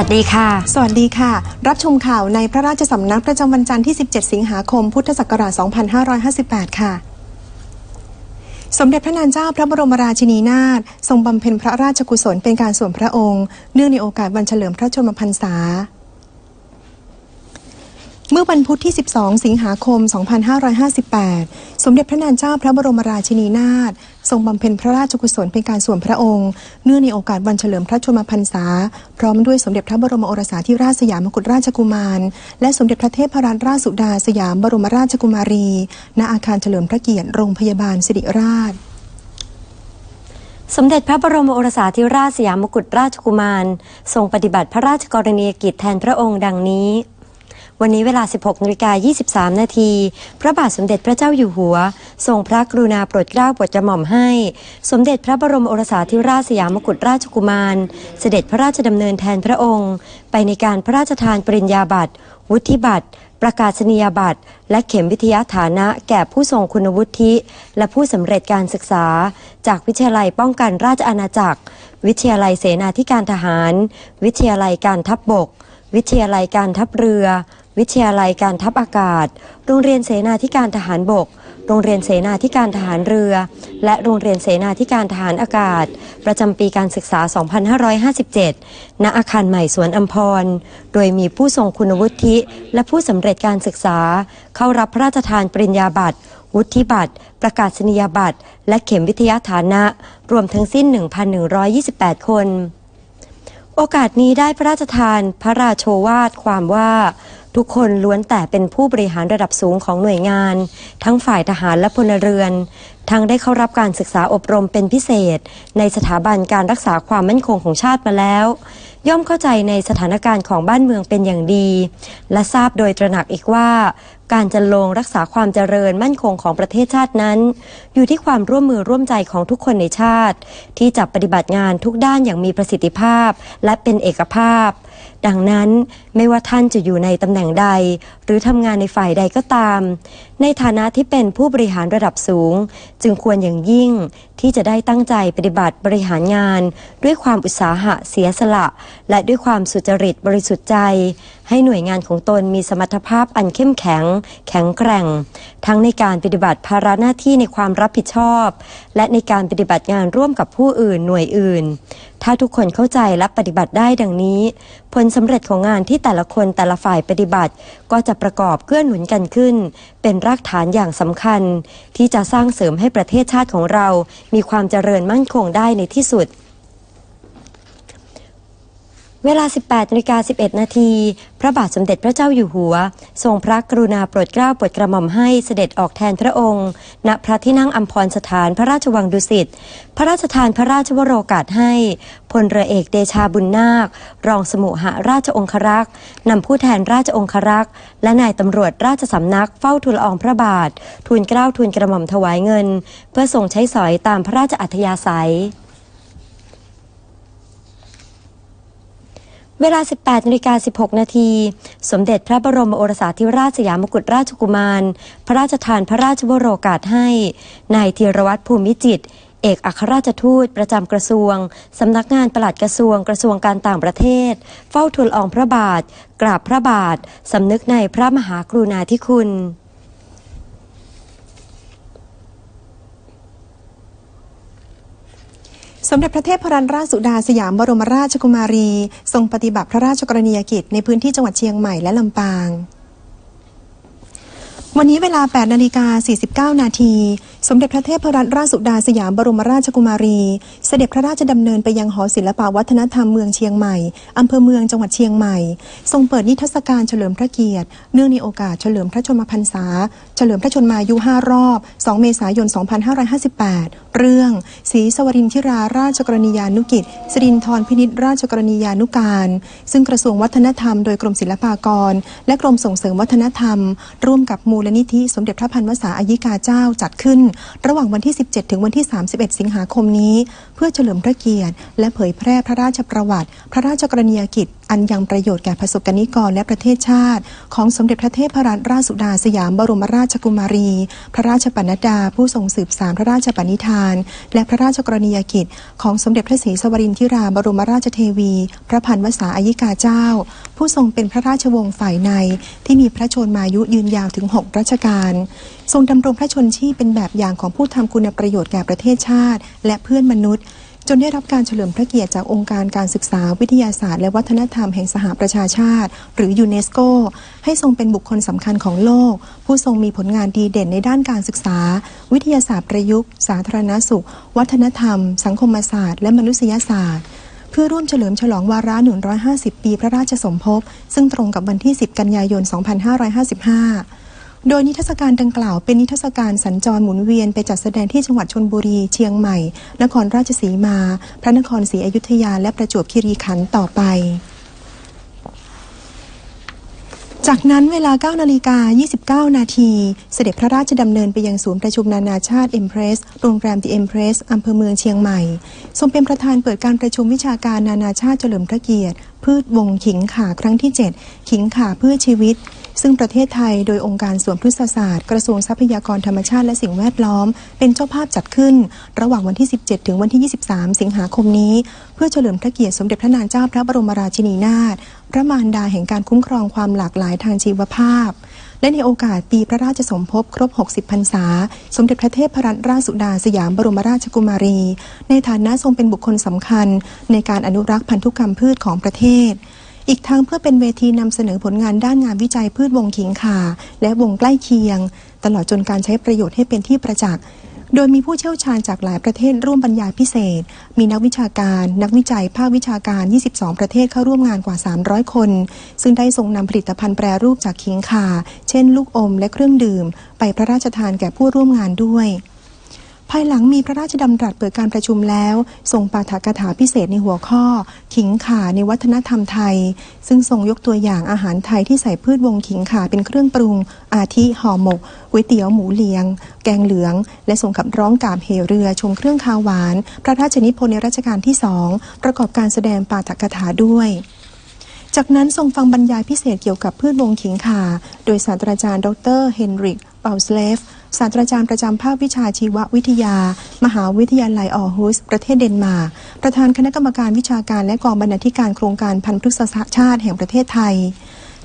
สวัสดีค่ะ สวัสดีค่ะ รับชมข่าวในพระราชสำนักประจำวันจันทร์ที่ 17 สิงหาคม พุทธศักราช 2558 ค่ะสมเด็จพระนางเจ้าพระบรมราชินีนาถทรงบำเพ็ญพระราชกุศลเป็นการส่วนพระองค์ เนื่องในโอกาสวันเฉลิมพระชนมพรรษา เมื่อวันพุธที่ 12 สิงหาคม 2558 สมเด็จพระนางเจ้าพระบรมราชินีนาถ ทรงบำเพ็ญพระราชกุศลเป็นการส่วนพระองค์ เนื่องในโอกาสวันเฉลิมพระชนมพรรษา พร้อมด้วยสมเด็จพระบรมโอรสาธิราชสยามกุฎราชกุมาร และสมเด็จพระเทพรัตนราชสุดาสยามบรมราชกุมารี ณอาคารเฉลิมพระเกียรติโรงพยาบาลสิริราชสมเด็จพระบรมโอรสาธิราชสยามกุฎราชกุมาร ทรงปฏิบัติพระราชกรณียกิจแทนพระองค์ดังนี้ วันนี้เวลา 16นาฬิกา23 นาที พระบาทสมเด็จพระเจ้าอยู่หัว ทรงพระกรุณาโปรดเกล้าโปรดกระหม่อมให้ สมเด็จพระบรมโอรสาธิราชสยามกุฎราชกุมาร เสด็จพระราชดำเนินแทนพระองค์ ไปในการพระราชทานปริญญาบัตร วุฒิบัตร ประกาศนียบัตร และเข็มวิทยาฐานะ แก่ผู้ทรงคุณวุฒิ และผู้สำเร็จการศึกษา จากวิทยาลัยป้องกันราชอาณาจักร วิทยาลัยเสนาธิการทหาร วิทยาลัยการทัพบบกวิทยาลัยการทัพเรือ วิทยาลัยการทัพอากาศ โรงเรียนเสนาธิการทหารบก โรงเรียนเสนาธิการทหารเรือ และโรงเรียนเสนาธิการทหารอากาศ ประจำปีการศึกษา 2557 ณ อาคารใหม่สวนอัมพร โดยมีผู้ทรงคุณวุฒิและผู้สำเร็จการศึกษา เข้ารับพระราชทานปริญญาบัตร วุฒิบัตร ประกาศนียบัตร และเข็มวิทยาฐานะ รวมทั้งสิ้น 1,128 คน โอกาสนี้ได้พระราชทานพระราโชวาทความว่า ทุกคนล้วนแต่เป็นผู้บริหารระดับสูงของหน่วยงาน ทั้งฝ่ายทหารและพลเรือน ทั้งได้เข้ารับการศึกษาอบรมเป็นพิเศษ ในสถาบันการรักษาความมั่นคงของชาติมาแล้ว ย่อมเข้าใจในสถานการณ์ของบ้านเมืองเป็นอย่างดี และทราบโดยตระหนักอีกว่า การจะลงรักษาความเจริญมั่นคงของประเทศชาตินั้น อยู่ที่ความร่วมมือร่วมใจของทุกคนในชาติ ที่จะปฏิบัติงานทุกด้านอย่างมีประสิทธิภาพ และเป็นเอกภาพ ดังนั้นไม่ว่าท่านจะอยู่ในตำแหน่งใด หรือทำงานในฝ่ายใดก็ตาม ในฐานะที่เป็นผู้บริหารระดับสูง จึงควรอย่างยิ่งที่จะได้ตั้งใจปฏิบัติบริหารงาน ด้วยความอุตสาหะเสียสละ และด้วยความสุจริตบริสุทธิ์ใจ ให้หน่วยงานของตนมีสมรรถภาพอันเข้มแข็ง แข็งแกร่ง ทั้งในการปฏิบัติภาระหน้าที่ในความรับผิดชอบ และในการปฏิบัติงานร่วมกับผู้อื่นหน่วยอื่น ถ้าทุกคนเข้าใจและปฏิบัติได้ดังนี้ ผลสำเร็จของงานที่แต่ละคนแต่ละฝ่ายปฏิบัติก็จะประกอบเกื้อหนุนกันขึ้น เป็นรากฐานอย่างสำคัญ ที่จะสร้างเสริมให้ประเทศชาติของเรา มีความเจริญมั่นคงได้ในที่สุด เวลา 18นาฬิกา11 นาที พระบาทสมเด็จพระเจ้าอยู่หัว ทรงพระกรุณาโปรดเกล้าโปรดกระหม่อมให้เสด็จออกแทนพระองค์ ณ พระที่นั่งอัมพรสถานพระราชวังดุสิต พระราชทานพระราชวโรกาสให้ พลเรือเอกเดชาบุญนาค รองสมุหราชองครักษ์นำผู้แทนราชองครักษ์ และนายตำรวจราชสำนักเฝ้าทูลอองพระบาท ทูลเกล้าทูลกระหม่อมถวายเงิน เพื่อทรงใช้สอยตามพระราชอัธยาศัย เวลา 18นาฬิกา16 นาที สมเด็จพระบรมโอรสาธิราชสยามกุฎราชกุมาร พระราชทานพระราชวโรกาสให้นายธีรวัตรภูมิจิต เอกอัครราชทูตประจำกระทรวง สำนักงานปลัดกระทรวงกระทรวงการต่างประเทศ เฝ้าทูลอองพระบาท กราบพระบาท สำนึกในพระมหากรุณาธิคุณ สมเด็จพระเทพรัตนราชสุดาสยามบรมราชกุมารี ทรงปฏิบัติพระราชกรณียกิจในพื้นที่จังหวัดเชียงใหม่และลำปาง วันนี้เวลา 8 นาฬิกา 49 นาที สมเด็จพระเทพรัตนราชสุดาสยามบรมราชกุมารี เสด็จพระราชดำเนินไปยังหอศิลปวัฒนธรรมเมืองเชียงใหม่ อำเภอเมืองจังหวัดเชียงใหม่ ทรงเปิดนิทรรศการเฉลิมพระเกียรติ เนื่องในโอกาสเฉลิมพระชนมพรรษา เฉลิมพระชนมายุ 5 รอบ 2 เมษายน 2558 เรื่องศรีสวรินทิราราชกรณียานุกิจสรินทรพินิษราชกรณียานุการ ซึ่งกระทรวงวัฒนธรรมโดยกรมศิลปากร และกรมส่งเสริมวัฒนธรรม ร่วมกับมูลนิธิสมเด็จพระพันวษาอายิกาเจ้าจัดขึ้นระหว่างวันที่ 17 ถึงวันที่ 31 สิงหาคมนี้ เพื่อเฉลิมพระเกียรติ และเผยแพร่พระราชประวัติ พระราชกรณียกิจ อันยังประโยชน์แก่ประสบกนิกรและประเทศชาติ ของสมเด็จพระเทพรัตนราชสุดาสยามบรมราชกุมารี พระราชปณดา ผู้ทรงสืบสานพระราชปณิธาน และพระราชกรณียกิจ ของสมเด็จพระศรีสวรินทิราบรมราชเทวี พระพันวษาอายิกาเจ้า ผู้ทรงเป็นพระราชวงศ์ฝ่ายใน ที่มีพระชนมายุยืนยาวถึง 6 รัชกาลทรงดำรงพระชนชีพเป็นแบบอย่างของผู้ทำคุณประโยชน์แก่ประเทศชาติ และเพื่อนมนุษย์ จนได้รับการเฉลิมพระเกียรติจากองค์การการศึกษาวิทยาศาสตร์ และวัฒนธรรมแห่งสหประชาชาติ หรือยูเนสโก ให้ทรงเป็นบุคคลสำคัญของโลก ผู้ทรงมีผลงานดีเด่นในด้านการศึกษา วิทยาศาสตร์ประยุกต์ สาธารณสุข วัฒนธรรม สังคมศาสตร์ และมนุษยศาสตร์เพื่อร่วมเฉลิมฉลองวาระ 150 ปีพระราชสมภพ ซึ่งตรงกับวันที่ 10 กันยายน 2555 โดยนิทรรศการดังกล่าวเป็นนิทรรศการสัญจรหมุนเวียนไปจัดแสดงที่จังหวัดชนบุรี เชียงใหม่ นครราชสีมา พระนครศรีอยุธยา และประจวบคีรีขันธ์ต่อไปจากนั้นเวลา 9 นาฬิกา 29 นาที เสด็จพระราชดำเนินไปยังศูนย์ประชุมนานาชาติ e m p r e s s โรงแรม The Empress อำเภอเมืองเชียงใหม่ ทรงเป็นประธานเปิดการประชุมวิชาการนานาชาติเฉลิมพระเกียรติ พืชวงขิงขาครั้งที่ 7 ขิงขาเพื่อชีวิต ซึ่งประเทศไทยโดยองค์การสวนพฤกษศาสตร์ กระทรวงทรัพยากรธรรมชาติและสิ่งแวดล้อม เป็นเจ้าภาพจัดขึ้น ระหว่างวันที่ 17 ถึงวันที่ 23 สิงหาคมนี้ เพื่อเฉลิมพระเกียรติสมเด็จพระนางเจ้าพระบรมราชินีนาถพระมารดาแห่งการคุ้มครองความหลากหลายทางชีวภาพ และในโอกาสปีพระราชสมภพครบ 60 พรรษา สมเด็จพระเทพรัตนราชสุดาสยามบรมราชกุมารี ในฐานะทรงเป็นบุคคลสำคัญ ในการอนุรักษ์พันธุกรรมพืชของประเทศ อีกทั้งเพื่อเป็นเวทีนำเสนอผลงานด้านงานวิจัยพืชวงขิงข่าและวงใกล้เคียง ตลอดจนการใช้ประโยชน์ให้เป็นที่ประจักษ์โดยมีผู้เชี่ยวชาญจากหลายประเทศร่วมบรรยายพิเศษ มีนักวิชาการ นักวิจัย ภาควิชาการ 22 ประเทศเข้าร่วมงานกว่า 300 คน ซึ่งได้ทรงนำผลิตภัณฑ์แปรรูปจากขิงข่า เช่น ลูกอมและเครื่องดื่ม ไปพระราชทานแก่ผู้ร่วมงานด้วย ภายหลังมีพระราชดำรัสเปิดการประชุมแล้ว ทรงปาฐกถาพิเศษในหัวข้อ ขิงข่าในวัฒนธรรมไทย ซึ่งทรงยกตัวอย่างอาหารไทยที่ใส่พืชวงขิงข่าเป็นเครื่องปรุง อาทิห่อหมกก๋วยเตี๋ยวหมูเลียง แกงเหลือง และทรงขับร้องกาบเหเรือชมเครื่องคาวหวาน พระราชนิพนธ์ในรัชกาลที่สองประกอบการแสดงปาฐกถาด้วยจากนั้นทรงฟังบรรยายพิเศษเกี่ยวกับพืชวงขิงข่า โดยศาสตราจารย์ ดร เฮนริก เอลสเลฟศาสตราจารย์ประจำภาควิชาชีววิทยา มหาวิทยาลัยออร์ฮุส ประเทศเดนมาร์กประธานคณะกรรมการวิชาการและกองบรรณาธิการโครงการพันธุศาสตร์ชาติแห่งประเทศไทย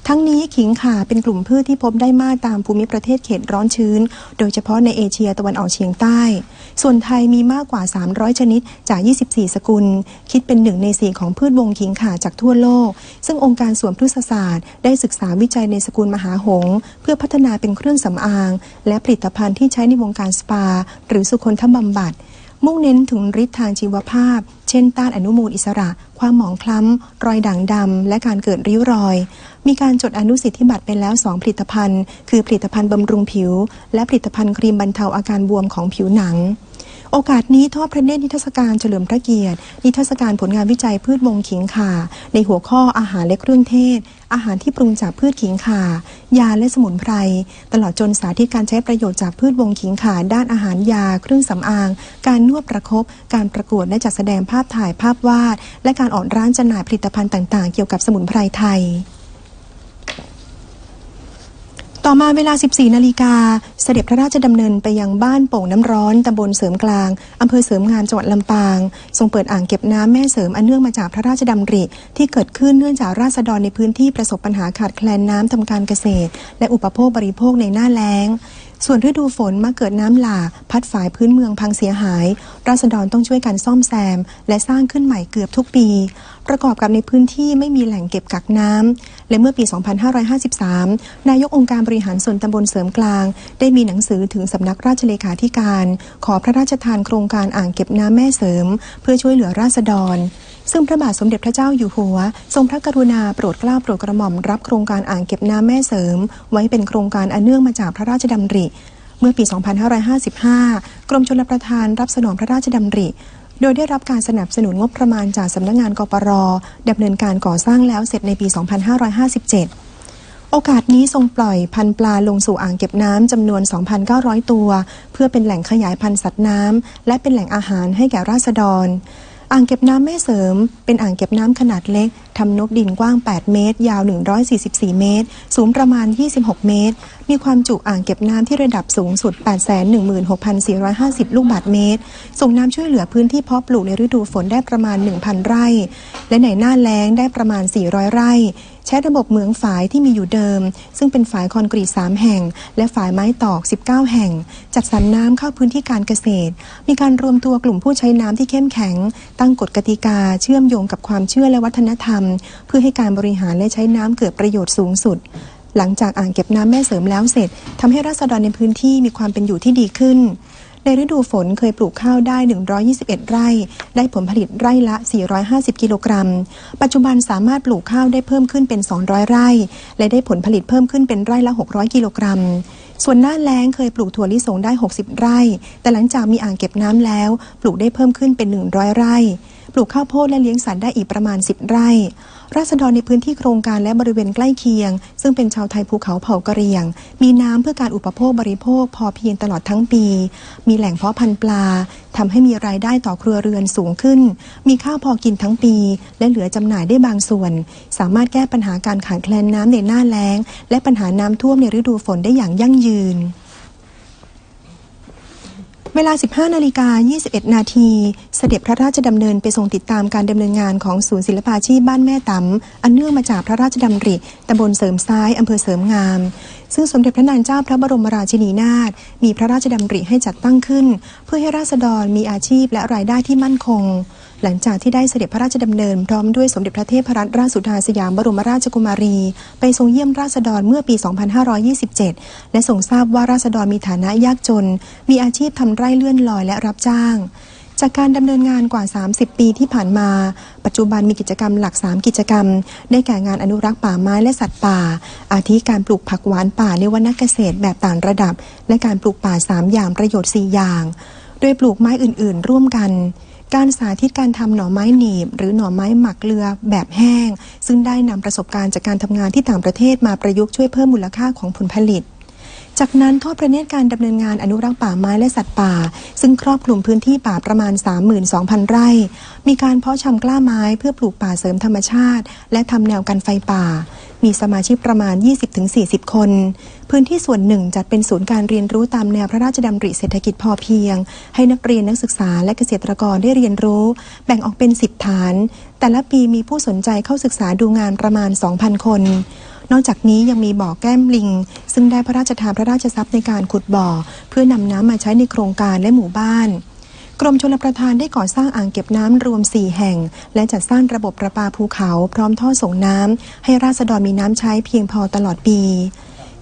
ทั้งนี้ขิงข่าเป็นกลุ่มพืชที่พบได้มากตามภูมิประเทศเขตร้อนชื้น โดยเฉพาะในเอเชียตะวันออกเฉียงใต้ ส่วนไทยมีมากกว่า 300 ชนิดจาก 24 สกุล คิดเป็นหนึ่งในสี่ของพืชวงขิงข่าจากทั่วโลก ซึ่งองค์การสวนพฤกษศาสตร์ ได้ศึกษาวิจัยในสกุลมหาหง เพื่อพัฒนาเป็นเครื่องสำอาง และผลิตภัณฑ์ที่ใช้ในวงการสปา หรือสุคนทบำบัด มุ่งเน้นถึงฤทธิ์ทางชีวภาพ เช่น ต้านอนุมูลอิสระ ความหมองคล้ำ รอยด่างดำ และการเกิดริ้วรอย มีการจดอนุสิทธิบัตรไปแล้ว 2 ผลิตภัณฑ์ คือผลิตภัณฑ์บำรุงผิว และผลิตภัณฑ์ครีมบรรเทาอาการบวมของผิวหนัง โอกาสนี้ทอดพระเนตรนิทรรศการเฉลิมพระเกียรติ นิทรรศการผลงานวิจัยพืชวงขิงข่า ในหัวข้ออาหารและเครื่องเทศ อาหารที่ปรุงจากพืชขิงข่ายาและสมุนไพร ตลอดจนสาธิตการใช้ประโยชน์จากพืชวงขิงข่าด้านอาหารยา เครื่องสำอาง การนวดประคบการประกวดและจัดแสดงภาพถ่ายภาพวาด และการออกร้านจำหน่ายผลิตภัณฑ์ต่าง ๆ เกี่ยวกับสมุนไพรไทย ต่อมาเวลา 14 นาฬิกา เสด็จพระราชดำเนินไปยังบ้านโป่งน้ำร้อนตำบลเสริมกลางอำเภอเสริมงามจังหวัดลำปาง ทรงเปิดอ่างเก็บน้ำแม่เสริมอันเนื่องมาจากพระราชดำริ ที่เกิดขึ้นเนื่องจากราษฎรในพื้นที่ประสบปัญหาขาดแคลนน้ำทำการเกษตร และอุปโภคบริโภคในหน้าแล้งส่วนฤดูฝนมาเกิดน้ำหลากพัดฝายพื้นเมืองพังเสียหาย ราษฎรต้องช่วยกันซ่อมแซม และสร้างขึ้นใหม่เกือบทุกปี ประกอบกับในพื้นที่ไม่มีแหล่งเก็บกักน้ำและเมื่อปี 2553 นายกองค์การบริหารส่วนตำบลเสริมกลาง ได้มีหนังสือถึงสำนักราชเลขาธิการ ขอพระราชทานโครงการอ่างเก็บน้ำแม่เสริม เพื่อช่วยเหลือราษฎร ซึ่งพระบาทสมเด็จพระเจ้าอยู่หัว ทรงพระกรุณาโปรดเกล้าโปรดกระหม่อมรับโครงการอ่างเก็บน้ำแม่เสริม ไว้เป็นโครงการอันเนื่องมาจากพระราชดำริเมื่อปี 2555 กรมชลประทานรับสนองพระราชดำริ โดยได้รับการสนับสนุนงบประมาณจากสำนักงานกปรดำเนินการก่อสร้างแล้วเสร็จในปี 2557 โอกาสนี้ทรงปล่อยพันปลาลงสู่อ่างเก็บน้ำจำนวน 2,900 ตัว เพื่อเป็นแหล่งขยายพันธุ์สัตว์น้ำและเป็นแหล่งอาหารให้แก่ราษฎร อ่างเก็บน้ำแม่เสริม เป็นอ่างเก็บน้ำขนาดเล็กทำนบดินกว้าง 8 เมตร ยาว 144 เมตร สูงประมาณ 26 เมตร มีความจุอ่างเก็บน้ำที่ระดับสูงสุด 816,450 ลูกบาทเมตร ส่งน้ำช่วยเหลือพื้นที่เพาะปลูกในฤดูฝนได้ประมาณ 1,000 ไร่ และในหน้าแล้งได้ประมาณ 400 ไร่ ใช้ระบบเหมืองฝายที่มีอยู่เดิม ซึ่งเป็นฝายคอนกรีต 3 แห่ง และฝายไม้ตอก 19 แห่ง จัดสรรน้ำเข้าพื้นที่การเกษตร มีการรวมตัวกลุ่มผู้ใช้น้ำที่เข้มแข็ง ตั้งกฎกติกาเชื่อมโยงกับความเชื่อและวัฒนธรรม เพื่อให้การบริหารและใช้น้ำเกิดประโยชน์สูงสุดหลังจากอ่างเก็บน้ำแม่เสริมแล้วเสร็จทำให้ราษฎรในพื้นที่มีความเป็นอยู่ที่ดีขึ้น ในฤดูฝนเคยปลูกข้าวได้ 121 ไร่ ได้ผลผลิตไร่ละ 450 กิโลกรัม ปัจจุบันสามารถปลูกข้าวได้เพิ่มขึ้นเป็น 200 ไร่ และได้ผลผลิตเพิ่มขึ้นเป็นไร่ละ 600 กิโลกรัม ส่วนหน้าแล้งเคยปลูกถั่วลิสงได้ 60 ไร่ แต่หลังจากมีอ่างเก็บน้ำแล้ว ปลูกได้เพิ่มขึ้นเป็น 100 ไร่ ปลูกข้าวโพดและเลี้ยงสัตว์ได้อีกประมาณ 10 ไร่ ราษฎรในพื้นที่โครงการและบริเวณใกล้เคียง ซึ่งเป็นชาวไทยภูเขาเผ่ากะเหรี่ยง มีน้ำเพื่อการอุปโภคบริโภคพอเพียงตลอดทั้งปี มีแหล่งเพาะพันธุ์ปลาทำให้มีรายได้ต่อครัวเรือนสูงขึ้น มีข้าวพอกินทั้งปี และเหลือจำหน่ายได้บางส่วน สามารถแก้ปัญหาการขาดแคลนน้ำในหน้าแล้ง และปัญหาน้ำท่วมในฤดูฝนได้อย่างยั่งยืน เวลา 15 นาฬิกา 21 นาที เสด็จพระราชดำเนินไปทรงติดตามการดำเนินงานของศูนย์ศิลปาชีพบ้านแม่ตำอันเนื่องมาจากพระราชดำริตำบลเสริมซ้ายอำเภอเสริมงาม ซึ่งสมเด็จพระนางเจ้าพระบรมราชินีนาถมีพระราชดำริให้จัดตั้งขึ้น เพื่อให้ราษฎรมีอาชีพและรายได้ที่มั่นคง หลังจากที่ได้เสด็จพระราชดำเนิน พร้อมด้วยสมเด็จพระเทพรัตนราชสุดาสยามบรมราชกุมารี ไปทรงเยี่ยมราษฎรเมื่อปี 2527 และทรงทราบว่าราษฎรมีฐานะยากจน มีอาชีพทำไร่เลื่อนลอยและรับจ้างจากการดำเนินงานกว่า 30 ปีที่ผ่านมา ปัจจุบันมีกิจกรรมหลัก 3 กิจกรรม ได้แก่งานอนุรักษ์ป่าไม้และสัตว์ป่า อาทิการปลูกผักหวานป่าในวรรณเกษตรแบบต่างระดับ และการปลูกป่า 3 อย่างประโยชน์ 4 อย่าง โดยปลูกไม้อื่น ๆ ร่วมกัน การสาธิตการทำหน่อไม้หนีบ หรือหน่อไม้หมักเกลือแบบแห้ง ซึ่งได้นำประสบการณ์จากการทำงานที่ต่างประเทศมาประยุกต์ช่วยเพิ่มมูลค่าของผลผลิต จากนั้นทอดพระเนตรการดำเนินงานอนุรักษ์ป่าไม้และสัตว์ป่า ซึ่งครอบคลุมพื้นที่ป่าประมาณ 32,000 ไร่ มีการเพาะชำกล้าไม้เพื่อปลูกป่าเสริมธรรมชาติ และทำแนวกันไฟป่า มีสมาชิกประมาณ 20-40 คน พื้นที่ส่วนหนึ่งจัดเป็นศูนย์การเรียนรู้ตามแนวพระราชดำริเศรษฐกิจพอเพียง ให้นักเรียนนักศึกษาและเกษตรกรได้เรียนรู้ แบ่งออกเป็น 10 ฐาน แต่ละปีมีผู้สนใจเข้าศึกษาดูงานประมาณ 2,000 คนนอกจากนี้ยังมีบ่อแก้มลิง ซึ่งได้พระราชทานพระราชทรัพย์ในการขุดบ่อ เพื่อนำน้ำมาใช้ในโครงการและหมู่บ้าน กรมชลประทานได้ก่อสร้างอ่างเก็บน้ำรวม 4 แห่ง และจัดสร้างระบบประปาภูเขา พร้อมท่อส่งน้ำให้ราษฎรมีน้ำใช้เพียงพอตลอดปี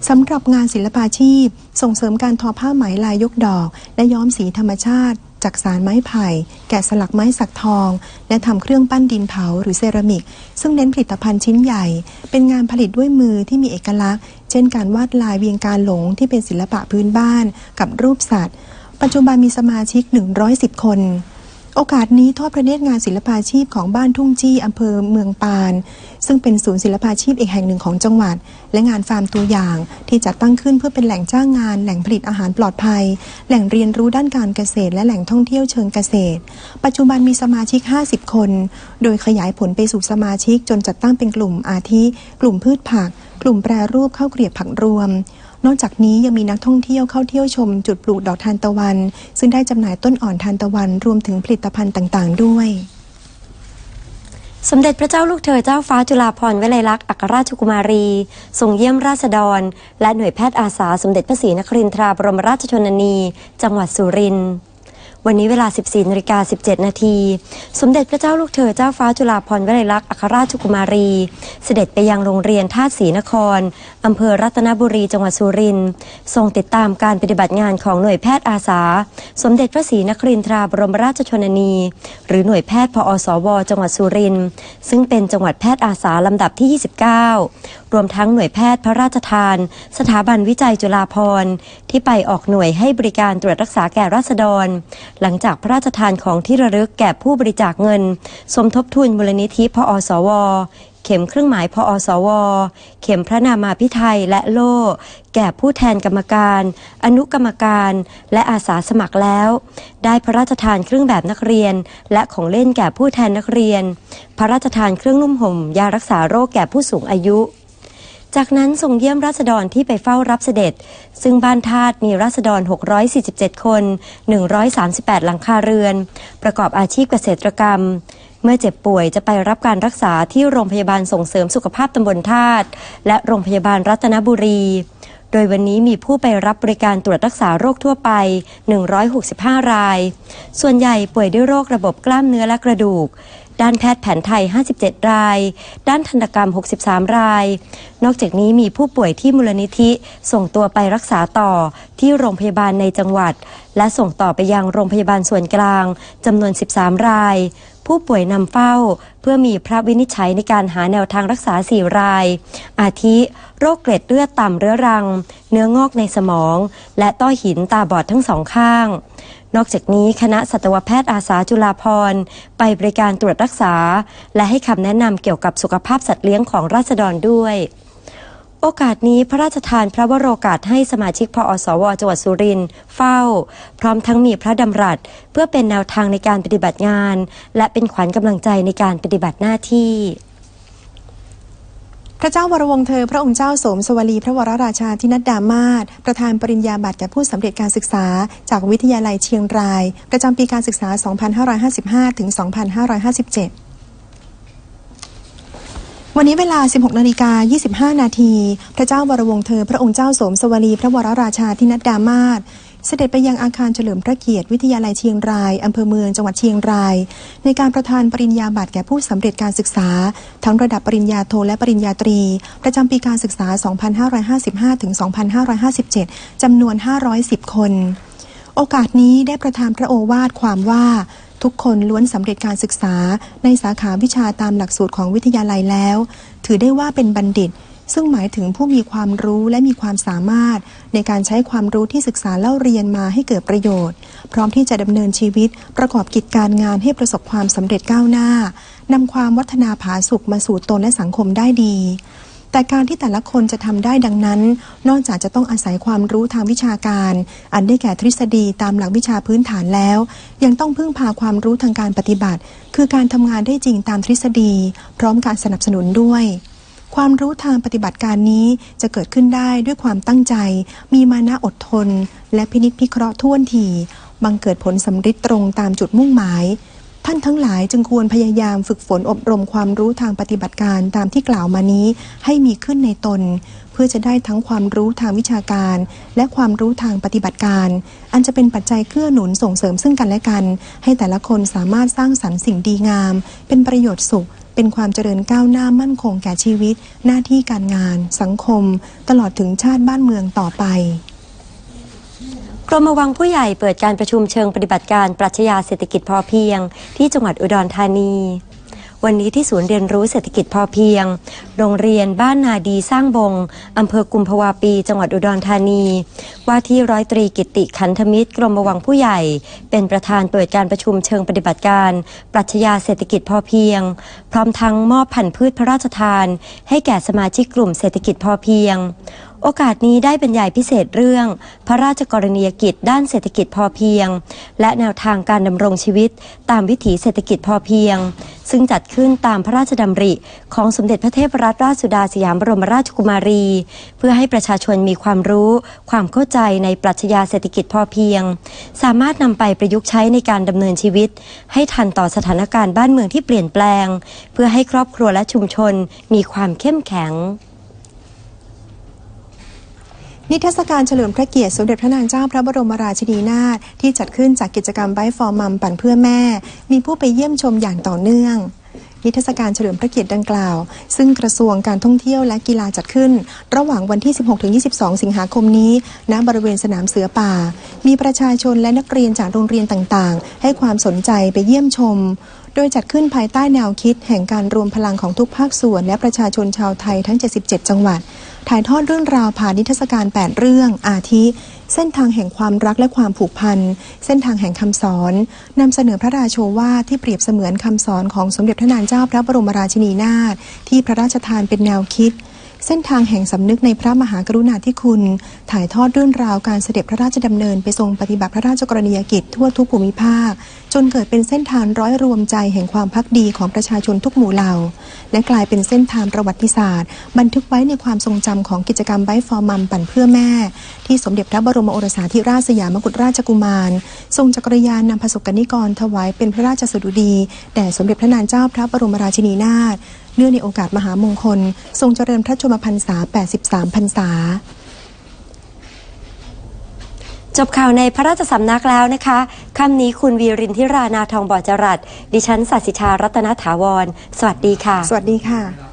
สำหรับงานศิลปาชีพ ส่งเสริมการทอผ้าไหมลายยกดอก และย้อมสีธรรมชาติ จากสารไม้ไผ่ แกะสลักไม้สักทอง และทำเครื่องปั้นดินเผาหรือเซรามิก ซึ่งเน้นผลิตภัณฑ์ชิ้นใหญ่ เป็นงานผลิตด้วยมือที่มีเอกลักษณ์ เช่นการวาดลายเวียงการหลงที่เป็นศิลปะพื้นบ้าน กับรูปสัตว์ ปัจจุบันมีสมาชิก 110 คน โอกาสนี้ทอดพระเนตรงานศิลปาชีพของบ้านทุ่งจี้อำเภอเมืองปาน ซึ่งเป็นศูนย์ศิลปาชีพอีกแห่งหนึ่งของจังหวัด และงานฟาร์มตัวอย่างที่จัดตั้งขึ้นเพื่อเป็นแหล่งจ้างงาน แหล่งผลิตอาหารปลอดภัย แหล่งเรียนรู้ด้านการเกษตร และแหล่งท่องเที่ยวเชิงเกษตร ปัจจุบันมีสมาชิก 50 คน โดยขยายผลไปสู่สมาชิกจนจัดตั้งเป็นกลุ่มอาทิ กลุ่มพืชผัก กลุ่มแปรรูปข้าวเกรียบผักรวม นอกจากนี้ยังมีนักท่องเที่ยวเข้าเที่ยวชมจุดปลูกดอกทานตะวัน ซึ่งได้จำหน่ายต้นอ่อนทานตะวันรวมถึงผลิตภัณฑ์ต่างๆ ด้วยสมเด็จพระเจ้าลูกเธอเจ้าฟ้าจุฬาภรณ์วิไลลักษณ์อัครราชกุมารีทรงเยี่ยมราษฎร และหน่วยแพทย์อาสาสมเด็จพระศรีนครินทราบรมราชชนนี จังหวัดสุรินทร์ วันนี้เวลา 14นาฬิกา17 นาที สมเด็จพระเจ้าลูกเธอเจ้าฟ้าจุฬาภรณ์วลัยลักษณ์อัครราชกุมารี เสด็จไปยังโรงเรียนท่าศรีนคร อำเภอรัตนบุรีจังหวัดสุรินทร์ทรงติดตามการปฏิบัติงานของหน่วยแพทย์อาสา สมเด็จพระศรีนครินทราบรมราชชนนี หรือหน่วยแพทย์พอสว จังหวัดสุรินทร์ซึ่งเป็นจังหวัดแพทย์อาสาลำดับที่ 29 รวมทั้งหน่วยแพทย์พระราชทาน สถาบันวิจัยจุฬาภรณ์ที่ไปออกหน่วยให้บริการตรวจรักษาแก่ราษฎร หลังจากพระราชทานของที่ระลึกแก่ผู้บริจาคเงิน สมทบทุนมูลนิธิพอสวเข็มเครื่องหมายพออสว เข็มพระนามาพิไทยและโล่ แก่ผู้แทนกรรมการ อนุกรรมการ และอาสาสมัครแล้ว ได้พระราชทานเครื่องแบบนักเรียน และของเล่นแก่ผู้แทนนักเรียน พระราชทานเครื่องนุ่มห่มยารักษาโรคแก่ผู้สูงอายุ จากนั้นทรงเยี่ยมราษฎรที่ไปเฝ้ารับเสด็จ ซึ่งบ้านทาตมีราษฎร 647 คน 138 หลังคาเรือน ประกอบอาชีพเกษตรกรรม เมื่อเจ็บป่วยจะไปรับการรักษาที่โรงพยาบาลส่งเสริมสุขภาพตำบลธาตุและโรงพยาบาลรัตนบุรี โดยวันนี้มีผู้ไปรับบริการตรวจรักษาโรคทั่วไป 165 ราย ส่วนใหญ่ป่วยด้วยโรคระบบกล้ามเนื้อและกระดูก ด้านแพทย์แผนไทย 57 ราย ด้านทันตกรรม 63 ราย นอกจากนี้มีผู้ป่วยที่มูลนิธิส่งตัวไปรักษาต่อที่โรงพยาบาลในจังหวัด และส่งต่อไปยังโรงพยาบาลส่วนกลางจำนวน 13 ราย ผู้ป่วยนำเฝ้า เพื่อมีพระวินิจฉัยในการหาแนวทางรักษา 4 ราย อาทิ โรคเกล็ดเลือดต่ำเรื้อรัง เนื้องอกในสมอง และต้อหินตาบอดทั้งสองข้าง นอกจากนี้คณะสัตวแพทย์อาสาจุฬาภรณ์ไปบริการตรวจรักษา และให้คำแนะนำเกี่ยวกับสุขภาพสัตว์เลี้ยงของราษฎรด้วยโอกาสนี้พระราชทานพระวโรกาสให้สมาชิกพออสวจังหวัดสุรินทร์เฝ้า พร้อมทั้งมีพระดำรัส เพื่อเป็นแนวทางในการปฏิบัติงาน และเป็นขวัญกำลังใจในการปฏิบัติหน้าที่ พระเจ้าวรวงเธอ พระองค์เจ้าสมสวลี พระวรราชาธินัดดามาศประธานปริญญาบัตรแก่ผู้สำเร็จการศึกษา จากวิทยาลัยเชียงราย ประจำปีการศึกษา 2555 ถึง 2557วันนี้เวลา 16 นาฬิกา 25 นาที พระเจ้าวรวงเธอ พระองค์เจ้าสมสวลี พระวรราชาธินัดดามาศ เสด็จไปยังอาคารเฉลิมพระเกียรติวิทยาลัยเชียงรายอำเภอเมืองจังหวัดเชียงราย ในการประทานปริญญาบัตรแก่ผู้สำเร็จการศึกษา ทั้งระดับปริญญาโทและปริญญาตรี ประจำปีการศึกษา 2555 ถึง 2557 จำนวน 510 คน โอกาสนี้ได้ประทานพระโอวาทความว่าทุกคนล้วนสำเร็จการศึกษาในสาขาวิชาตามหลักสูตรของวิทยาลัยแล้ว ถือได้ว่าเป็นบัณฑิต ซึ่งหมายถึงผู้มีความรู้และมีความสามารถ ในการใช้ความรู้ที่ศึกษาเล่าเรียนมาให้เกิดประโยชน์ พร้อมที่จะดำเนินชีวิต ประกอบกิจการงานให้ประสบความสำเร็จก้าวหน้านำความวัฒนาผาสุกมาสู่ตนและสังคมได้ดี แต่การที่แต่ละคนจะทำได้ดังนั้น นอกจากจะต้องอาศัยความรู้ทางวิชาการ อันได้แก่ทฤษฎีตามหลักวิชาพื้นฐานแล้ว ยังต้องพึ่งพาความรู้ทางการปฏิบัติ คือการทำงานได้จริงตามทฤษฎี พร้อมการสนับสนุนด้วย ความรู้ทางปฏิบัติการนี้จะเกิดขึ้นได้ด้วยความตั้งใจ มีมานะอดทน และพินิจพิเคราะห์ท่วนทีบังเกิดผลสำฤทธิ์ตรงตามจุดมุ่งหมาย ท่านทั้งหลายจึงควรพยายามฝึกฝนอบรมความรู้ทางปฏิบัติการตามที่กล่าวมานี้ให้มีขึ้นในตน เพื่อจะได้ทั้งความรู้ทางวิชาการ และความรู้ทางปฏิบัติการ อันจะเป็นปัจจัยเกื้อหนุนส่งเสริมซึ่งกันและกัน ให้แต่ละคนสามารถสร้างสรรค์สิ่งดีงาม เป็นประโยชน์สุข เป็นความเจริญก้าวหน้ามั่นคงแก่ชีวิต หน้าที่การงาน สังคม ตลอดถึงชาติบ้านเมืองต่อไปกรมวังผู้ใหญ่เปิดการประชุมเชิงปฏิบัติการปรัชญาเศรษฐกิจพอเพียง ที่จังหวัดอุดรธานี วันนี้ที่ศูนย์เรียนรู้เศรษฐกิจพอเพียง โรงเรียนบ้านนาดีสร้างบง อำเภอกุมภาวาปี จังหวัดอุดรธานี ว่าที่ร้อยตรีกิติขันธมิตร กรมวังผู้ใหญ่ เป็นประธานเปิดการประชุมเชิงปฏิบัติการ ปรัชญาเศรษฐกิจพอเพียง พร้อมทั้งมอบพันพืชพระราชทาน ให้แก่สมาชิกกลุ่มเศรษฐกิจพอเพียง โอกาสนี้ได้บรรยายพิเศษเรื่อง พระราชกรณียกิจด้านเศรษฐกิจพอเพียง และแนวทางการดำรงชีวิต ตามวิถีเศรษฐกิจพอเพียง ซึ่งจัดขึ้นตามพระราชดำริ ของสมเด็จพระเทพรัตนราชสุดาสยามบรมราชกุมารี เพื่อให้ประชาชนมีความรู้ ความเข้าใจในปรัชญาเศรษฐกิจพอเพียง สามารถนำไปประยุกต์ใช้ในการดำเนินชีวิต ให้ทันต่อสถานการณ์บ้านเมืองที่เปลี่ยนแปลง เพื่อให้ครอบครัวและชุมชนมีความเข้มแข็ง นิทรรศการเฉลิมพระเกียรติสมเด็จพระนางเจ้าพระบรมราชินีนาถที่จัดขึ้นจากกิจกรรมไบฟอร์มัมปั่นเพื่อแม่ มีผู้ไปเยี่ยมชมอย่างต่อเนื่อง นิทรรศการเฉลิมพระเกียรติดังกล่าว ซึ่งกระทรวงการท่องเที่ยวและกีฬาจัดขึ้น ระหว่างวันที่ 16-22 สิงหาคมนี้ณบริเวณสนามเสือป่า มีประชาชนและนักเรียนจากโรงเรียนต่างๆ ให้ความสนใจไปเยี่ยมชม โดยจัดขึ้นภายใต้แนวคิดแห่งการรวมพลังของทุกภาคส่วน และประชาชนชาวไทยทั้ง 77 จังหวัด ถ่ายทอดเรื่องราวผ่านนิทรรศการ 8 เรื่อง อาทิ เส้นทางแห่งความรักและความผูกพัน เส้นทางแห่งคำสอนนำเสนอพระราโชวาทที่เปรียบเสมือนคำสอนของสมเด็จพระนางเจ้าพระบรมราชินีนาถที่พระราชทานเป็นแนวคิด เส้นทางแห่งสำนึกในพระมหากรุณาธิคุณ ถ่ายทอดเรื่องราวการเสด็จพระราชดำเนินไปทรงปฏิบัติพระราชกรณียกิจทั่วทุกภูมิภาค จนเกิดเป็นเส้นทางร้อยรวมใจแห่งความพักดีของประชาชนทุกหมู่เหล่า และกลายเป็นเส้นทางประวัติศาสตร์ บันทึกไว้ในความทรงจำของกิจกรรมไบฟอร์มัมปั่นเพื่อแม่ ที่สมเด็จพระบรมโอรสาธิราชสยามกุฎราชกุมาร ทรงจักรยานนำพระสบกนิกรถวายเป็นพระราชสดุดีแด่สมเด็จพระนางเจ้าพระบรมราชินีนาถ เนื่องในโอกาสมหามงคล ทรงเจริญพระชนมพรรษา 83 พรรษา จบข่าวในพระราชสำนักแล้วนะคะค่ำนี้คุณวีรินทิรานาทองบ่อจรัสดิฉันสัสิชารัตนถาวร สวัสดีค่ะ สวัสดีค่ะ